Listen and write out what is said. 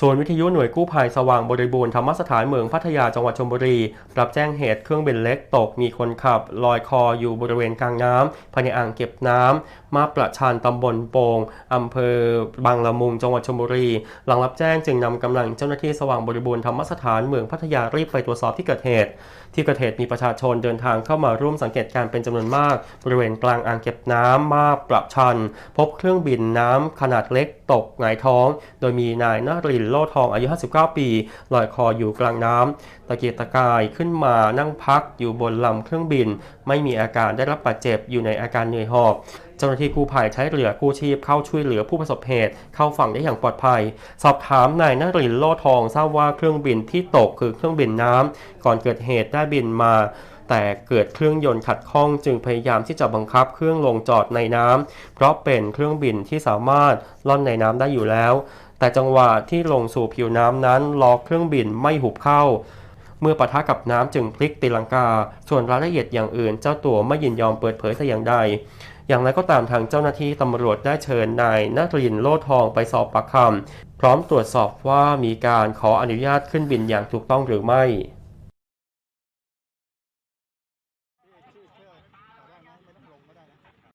ส่วนวิทยุหน่วยกู้ภัยสว่างบริบูรณ์ธรรมสถานเมืองพัทยาจังหวัดชลบุรี รับแจ้งเหตุเครื่องบินเล็กตกมีคนขับ ลอยคออยู่บริเวณกลางน้ำภายในอ่างเก็บน้ำมาประชานตำบลโปงอำเภอบางละมุงจังหวัดชลบุรี หลังรับแจ้งจึงนำกำลังเจ้าหน้าที่สว่างบริบูรณ์ธรรมสถานเมืองพัทยารีบไปตรวจสอบที่เกิดเหตุ ที่เกิดเหตุมีประชาชนเดินทางเข้ามาร่วมสังเกตการณ์เป็นจำนวนมาก บริเวณกลางอ่างเก็บน้ำมาประชัน พบเครื่องบินน้ำขนาดเล็กตกหงายท้อง โดยมีนายนรินทร์โลทองอายุ 59 ปีลอยคออยู่กลางน้ำตะเกียกตะกายขึ้นมานั่งพักอยู่บนลำเครื่องบิน ไม่มีอาการได้รับบาดเจ็บอยู่ในอาการเหนื่อยหอบเจ้าหน้าที่กู้ภัยใช้เรือกู้ชีพเข้าช่วยเหลือผู้ประสบเหตุเข้าฝั่งได้อย่างปลอดภัย สอบถามนายนรินทร์โลทองทราบว่าเครื่องบินที่ตกคือเครื่องบินน้ำก่อนเกิดเหตุได้บินมา แต่เกิดเครื่องยนต์ขัดข้องจึงพยายามที่จะบังคับเครื่องลงจอดในน้ำเพราะเป็นเครื่องบินที่สามารถล่อนในน้ำได้อยู่แล้ว แต่จังหวะที่ลงสู่ผิวน้ำนั้นล้อเครื่องบินไม่หุบเข้า เมื่อปะทะกับน้ำจึงพลิกตีลังกา ส่วนรายละเอียดอย่างอื่น เจ้าตัวไม่ยินยอมเปิดเผยแต่อย่างใด อย่างไรก็ตามทางเจ้าหน้าที่ตำรวจได้เชิญนายนัทรินโลทองไปสอบปากคำพร้อมตรวจสอบว่ามีการขออนุญาตขึ้นบินอย่างถูกต้องหรือไม่